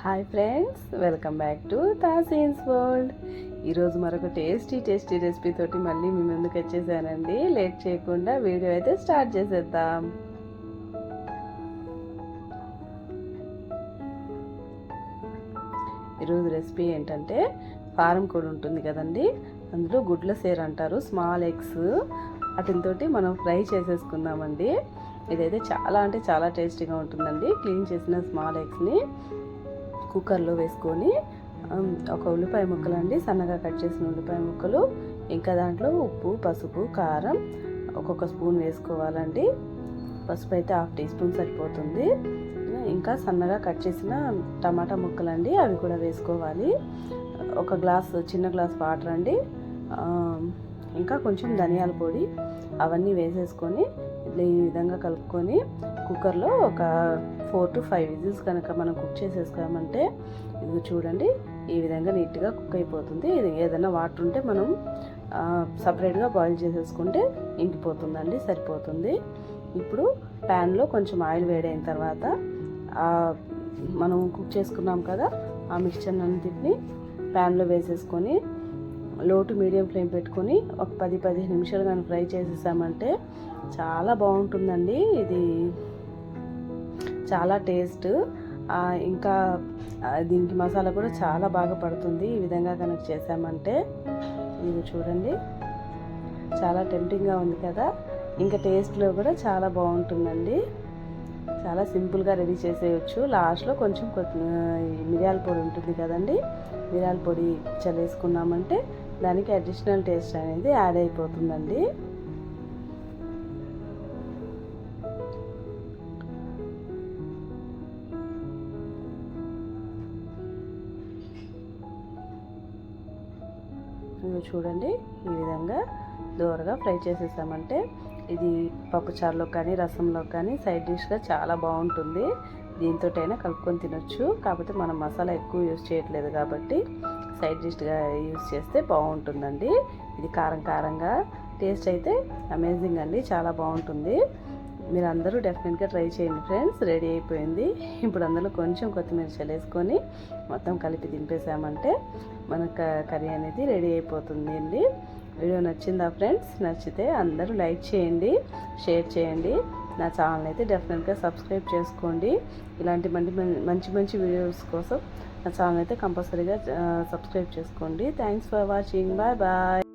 Hi friends welcome back to Taseen's world. ఈరోజు మరొక tasty tasty recipe తోటి మళ్ళీ మీ ముందుకు వచ్చేసానండి. లేట్ చేయకుండా వీడియో అయితే స్టార్ట్ చేసేద్దాం. ఈరోజు రెసిపీ ఏంటంటే ఫారం కోడి ఉంటుంది కదండి అందులో గుడ్ల సేర్ అంటారు స్మాల్ ఎగ్స్. వాటితోటి మనం ఫ్రై చేసేసుకుందామండి. ఇదైతే చాలా అంటే చాలా టేస్టీగా ఉంటుందండి క్లీన్ చేసిన స్మాల్ ఎగ్స్ని. కుక్కర్లో వేసుకొని ఒక ఉల్లిపాయ ముక్కలు అండి సన్నగా కట్ చేసిన ఉల్లిపాయ ముక్కలు ఇంకా దాంట్లో ఉప్పు పసుపు కారం ఒక్కొక్క స్పూన్ వేసుకోవాలండి. పసుపు అయితే హాఫ్ టీ స్పూన్ సరిపోతుంది. ఇంకా సన్నగా కట్ చేసిన టమాటా ముక్కలు అండి అవి కూడా వేసుకోవాలి. ఒక గ్లాస్ చిన్న గ్లాస్ వాటర్ అండి. ఇంకా కొంచెం ధనియాల పొడి అవన్నీ వేసేసుకొని ఈ విధంగా కలుపుకొని కుక్కర్లో ఒక ఫోర్ టు ఫైవ్ విజిల్స్ కనుక మనం కుక్ చేసేసుకోమంటే ఇది చూడండి ఈ విధంగా నీట్గా కుక్ అయిపోతుంది. ఇది ఏదైనా వాటర్ ఉంటే మనం సపరేట్గా బాయిల్ చేసేసుకుంటే ఇంకిపోతుందండి సరిపోతుంది. ఇప్పుడు ప్యాన్లో కొంచెం ఆయిల్ వేడైన తర్వాత మనం కుక్ చేసుకున్నాం కదా ఆ మిక్చర్ అంతటిని ప్యాన్లో వేసేసుకొని లో టు మీడియం ఫ్లేమ్ పెట్టుకొని ఒక పది పదిహేను నిమిషాలు కానీ ఫ్రై చేసేసామంటే చాలా బాగుంటుందండి. ఇది చాలా టేస్ట్. ఇంకా దీనికి మసాలా కూడా చాలా బాగా పడుతుంది. ఈ విధంగా కనుక చేసామంటే ఇది చూడండి. చాలా టెంప్టింగ్గా ఉంది కదా. ఇంకా టేస్ట్లో కూడా చాలా బాగుంటుందండి. చాలా సింపుల్గా రెడీ చేసేయచ్చు. లాస్ట్లో కొంచెం మిరియాల పొడి ఉంటుంది కదండి. మిరియాల పొడి చల్లేసుకున్నామంటే దానికి అడిషనల్ టేస్ట్ అనేది యాడ్ అయిపోతుందండి. చూడండి ఈ విధంగా దోరగా ఫ్రై చేసేసామంటే ఇది పప్పుచారులో కానీ రసంలో కానీ సైడ్ డిష్గా చాలా బాగుంటుంది. దీంతోటైనా కలుపుకొని తినొచ్చు. కాకపోతే మనం మసాలా ఎక్కువ యూజ్ చేయట్లేదు కాబట్టి సైడ్ డిష్గా యూజ్ చేస్తే బాగుంటుందండి. ఇది కారం కారంగా టేస్ట్ అయితే అమేజింగ్ అండి. చాలా బాగుంటుంది. మీరు అందరూ డెఫినెట్గా ట్రై చేయండి ఫ్రెండ్స్ రెడీ అయిపోయింది. ఇప్పుడు అందులో కొంచెం కొత్తిమీర చల్లేసుకొని మొత్తం కలిపి దింపేసామంటే మనకు కర్రీ అనేది రెడీ అయిపోతుంది అండి. వీడియో నచ్చిందా ఫ్రెండ్స్ నచ్చితే అందరూ లైక్ చేయండి షేర్ చేయండి. నా ఛానల్ అయితే డెఫినెట్గా సబ్స్క్రైబ్ చేసుకోండి. ఇలాంటి మంచి మంచి మంచి వీడియోస్ కోసం నా ఛానల్ అయితే కంపల్సరీగా సబ్స్క్రైబ్ చేసుకోండి. Thanks for watching bye bye